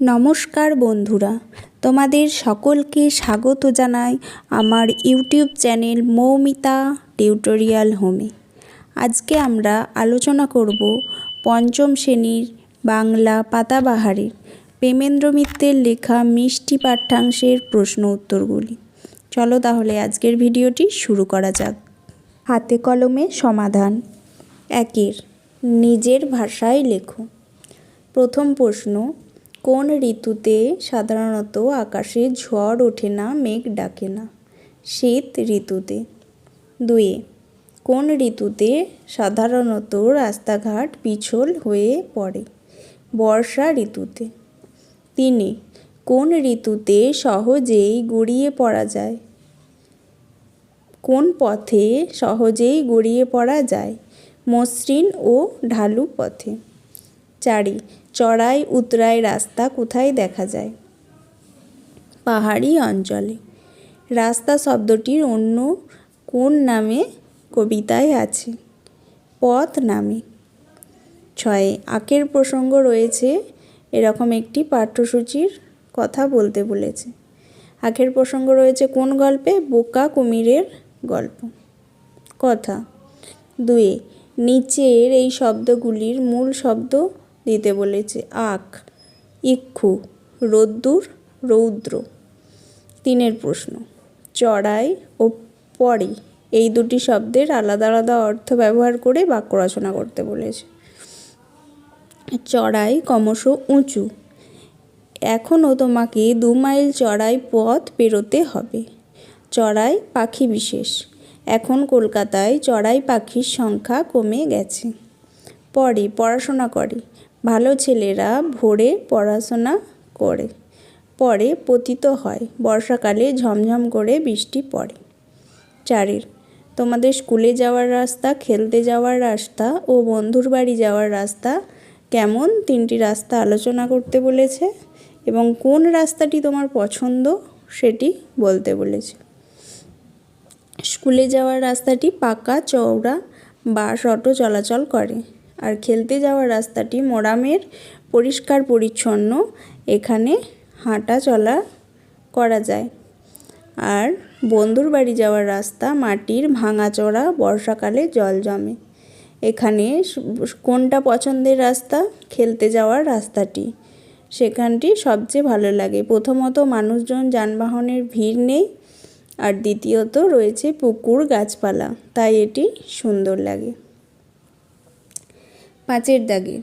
নমস্কার বন্ধুরা, তোমাদের সকলকে স্বাগত জানাই আমার ইউটিউব চ্যানেল মৌমিতা টিউটোরিয়াল হোমে। আজকে আমরা আলোচনা করব পঞ্চম শ্রেণির বাংলা পাতাবাহারের প্রেমেন্দ্র মিত্রের লেখা মিষ্টি পাঠ্যাংশের প্রশ্ন উত্তরগুলি। চলো তাহলে আজকের ভিডিওটি শুরু করা যাক। হাতে কলমে সমাধান। একের, নিজের ভাষায় লেখো। প্রথম প্রশ্ন কোন ঋতুতে সাধারণত আকাশে ঝড় ওঠে না, মেঘ ডাকে না? শীত ঋতুতে। দুয়ে কোন ঋতুতে সাধারণত রাস্তাঘাট পিছল হয়ে পড়ে? বর্ষা ঋতুতে। তিনে, কোন ঋতুতে সহজেই গড়িয়ে পড়া যায়? কোন পথে সহজেই গড়িয়ে পড়া যায়? মসৃণ ও ঢালু পথে। চারি, চড়াই উতরাই রাস্তা কোথায় দেখা যায়? পাহাড়ি অঞ্চলে। রাস্তা শব্দটির অন্য কোন নামে কবিতায় আছে? পথ নামে। ছয়ে আখের প্রসঙ্গ রয়েছে, এরকম একটি পাঠ্যসূচির কথা বলতে বলেছে। আখের প্রসঙ্গ রয়েছে কোন গল্পে? বোকা কুমিরের গল্প। কথা। দুয়ে, নিচের এই শব্দগুলির মূল শব্দ দিতে বলেছে। আখ, ইক্ষু, রোদ্দুর, রৌদ্র। তিনের প্রশ্ন, চড়াই ও পরে এই দুটি শব্দের আলাদা আলাদা অর্থ ব্যবহার করে বাক্য রচনা করতে বলেছে। চড়াই ক্রমশ উঁচু। এখনও তোমাকে দু মাইল চড়াই পথ পেরোতে হবে। চড়াই পাখি বিশেষ। এখন কলকাতায় চড়াই পাখির সংখ্যা কমে গেছে। পরে পড়াশোনা করে। ভালো ছেলেরা ভোরে পড়াশোনা করে, পরে পতিত হয়। বর্ষাকালে ঝমঝম করে বৃষ্টি পড়ে। চারের, তোমাদের স্কুলে যাওয়ার রাস্তা, খেলতে যাওয়ার রাস্তা ও বন্ধুর বাড়ি যাওয়ার রাস্তা কেমন? তিনটি রাস্তা আলোচনা করতে বলেছে এবং কোন রাস্তাটি তোমার পছন্দ সেটি বলতে বলেছে। স্কুলে যাওয়ার রাস্তাটি পাকা, চওড়া বাস অটো চলাচল করে। আর খেলতে যাওয়ার রাস্তাটি মোরামের পরিষ্কার পরিচ্ছন্ন। এখানে হাঁটা চলা করা যায়। আর বন্ধুর বাড়ি যাওয়ার রাস্তা মাটির ভাঙাচোরা, বর্ষাকালে জল জমে। এখানে কোনটা পছন্দের রাস্তা? খেলতে যাওয়ার রাস্তাটি। সেখানটি সবচেয়ে ভালো লাগে। প্রথমত মানুষজন যানবাহনের ভিড় নেই আর দ্বিতীয়ত রয়েছে পুকুর গাছপালা। তাই এটি সুন্দর লাগে। পাঁচের দাগে।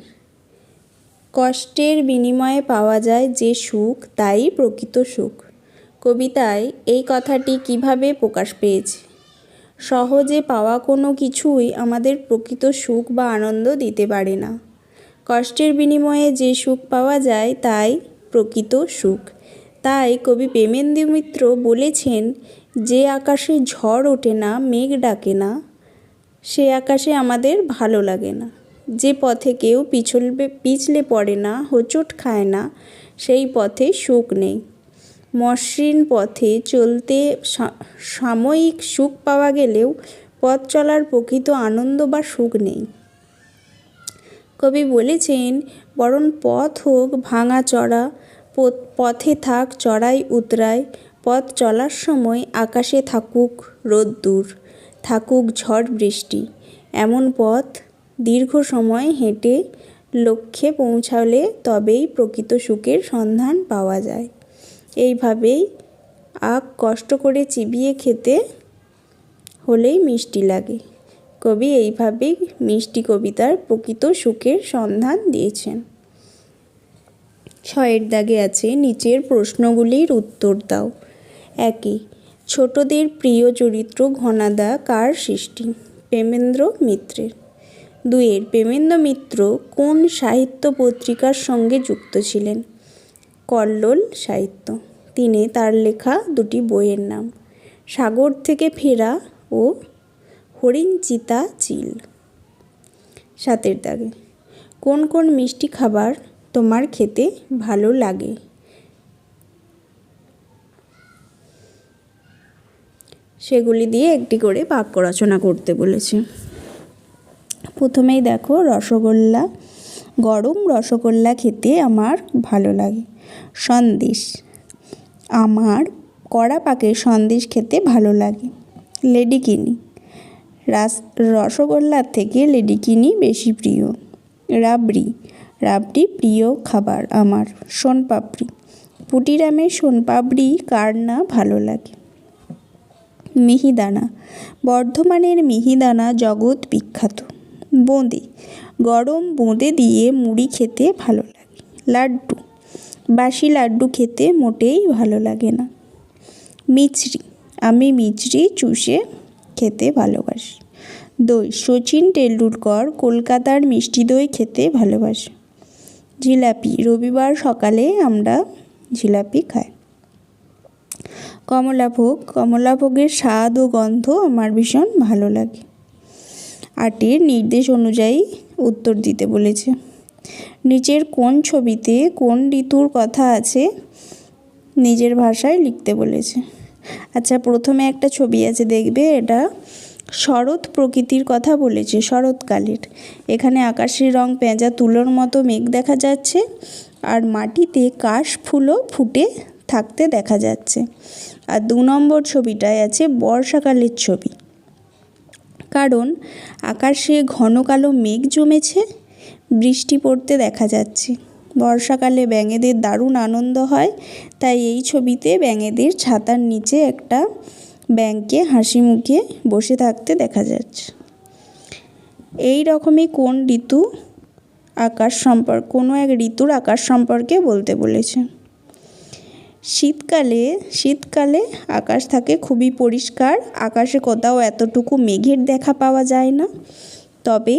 কষ্টের বিনিময়ে পাওয়া যায় যে সুখ, তাই প্রকৃত সুখ। কবিতায় এই কথাটি কীভাবে প্রকাশ পেয়েছে? সহজে পাওয়া কোনো কিছুই আমাদের প্রকৃত সুখ বা আনন্দ দিতে পারে না। কষ্টের বিনিময়ে যে সুখ পাওয়া যায়, তাই প্রকৃত সুখ। তাই কবি প্রেমেন্দ্র মিত্র বলেছেন, যে আকাশে ঝড় ওঠে না, মেঘ ডাকে না, সে আকাশে আমাদের ভালো লাগে না। যে পথে কেউ পিছলবে, পিছলে পড়ে না, হোঁচট খায় না, সেই পথে সুখ নেই। মসৃণ পথে চলতে সাময়িক সুখ পাওয়া গেলেও পথ চলার প্রকৃত আনন্দ বা সুখ নেই। কবি বলেছেন, বরং পথ হোক, ভাঙা চড়া পথে থাক, চড়াই, উতরাই, পথ চলার সময় আকাশে থাকুক রোদ্দুর, থাকুক ঝড় বৃষ্টি, এমন পথ দীর্ঘ সময় হেঁটে লক্ষ্যে পৌঁছালে তবেই প্রকৃত সুখের সন্ধান পাওয়া যায়। এইভাবেই আখ কষ্ট করে চিবিয়ে খেতে হলেই মিষ্টি লাগে। কবি এইভাবেই মিষ্টি কবিতার প্রকৃত সুখের সন্ধান দিয়েছেন। ছয়ের দাগে আছে নিচের প্রশ্নগুলির উত্তর দাও। একই ছোটদের প্রিয় চরিত্র ঘনাদা কার সৃষ্টি? প্রেমেন্দ্র মিত্রের। দুইয়ের প্রেমেন্দ্র মিত্র কোন সাহিত্য পত্রিকার সঙ্গে যুক্ত ছিলেন? কল্লোল সাহিত্য। তিনে তার লেখা দুটি বইয়ের নাম, সাগর থেকে ফেরা ও হরিণ চিতা চিল। সাতের দাগে, কোন কোন মিষ্টি খাবার তোমার খেতে ভালো লাগে? সেগুলি দিয়ে একটি করে বাক্য রচনা করতে বলেছে। প্রথমেই দেখো রসগোল্লা, গরম রসগোল্লা খেতে আমার ভালো লাগে। সন্দেশ, আমার কড়া পাকের সন্দেশ খেতে ভালো লাগে। লেডিকিনি, রাস, রসগোল্লার থেকে লেডিকিনি বেশি প্রিয়। রাবড়ি রাবড়ি প্রিয় খাবার আমার শোনপাপড়ি পুটিরামের শোনপাপড়ি কার না ভালো লাগে? মিহিদানা, বর্ধমানের মিহিদানা জগৎ বিখ্যাত। বোঁদে। গরম বোঁদে দিয়ে মুড়ি খেতে ভালো লাগে। লাড্ডু। বাসি লাড্ডু খেতে মোটেই ভালো লাগে না। মিচড়ি আমি মিচড়ি চুষে খেতে ভালোবাসি। দই। সচিন টেন্ডুলকর কলকাতার মিষ্টি দই খেতে ভালোবাসে। জিলাপি। রবিবার সকালে আমরা জিলাপি খাই। কমলাভোগ। কমলাভোগের স্বাদ ও গন্ধ আমার ভীষণ ভালো লাগে। আটের নির্দেশ অনুযায়ী উত্তর দিতে বলেছে। নিচের কোন ছবিতে কোন ঋতুর কথা আছে নিজের ভাষায় লিখতে বলেছে। আচ্ছা প্রথমে একটা ছবি আছে, দেখবে এটা শরৎ প্রকৃতির কথা বলেছে শরৎকালের এখানে আকাশের রং পেঁজা তুলোর মতো মেঘ দেখা যাচ্ছে আর মাটিতে কাশ ফুলও ফুটে থাকতে দেখা যাচ্ছে। আর দু নম্বর ছবিটায় আছে বর্ষাকালের ছবি। কারণ আকাশে ঘন কালো মেঘ জমেছে, বৃষ্টি পড়তে দেখা যাচ্ছে। বর্ষাকালে ব্যাঙেদের দারুণ আনন্দ হয়, তাই এই ছবিতে ব্যাঙেদের ছাতার নিচে একটা ব্যাঙকে হাসি মুখে বসে থাকতে দেখা যাচ্ছে। এই রকমই কোন ঋতু আকাশ সম্পর্ক, কোনো এক ঋতুর আকাশ সম্পর্কে বলতে বলেছে। শীতকালে শীতকালে আকাশ থাকে খুবই পরিষ্কার, আকাশে কোথাও এতটুকু মেঘের দেখা পাওয়া যায় না। তবে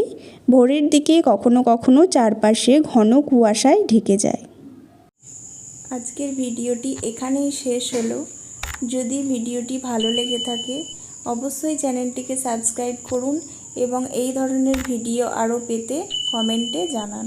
ভোরের দিকে কখনো কখনো চারপাশে ঘন কুয়াশায় ঢেকে যায়। আজকের ভিডিওটি এখানেই শেষ হলো। যদি ভিডিওটি ভালো লেগে থাকে, অবশ্যই চ্যানেলটিকে সাবস্ক্রাইব করুন এবং এই ধরনের ভিডিও আরও পেতে কমেন্টে জানান।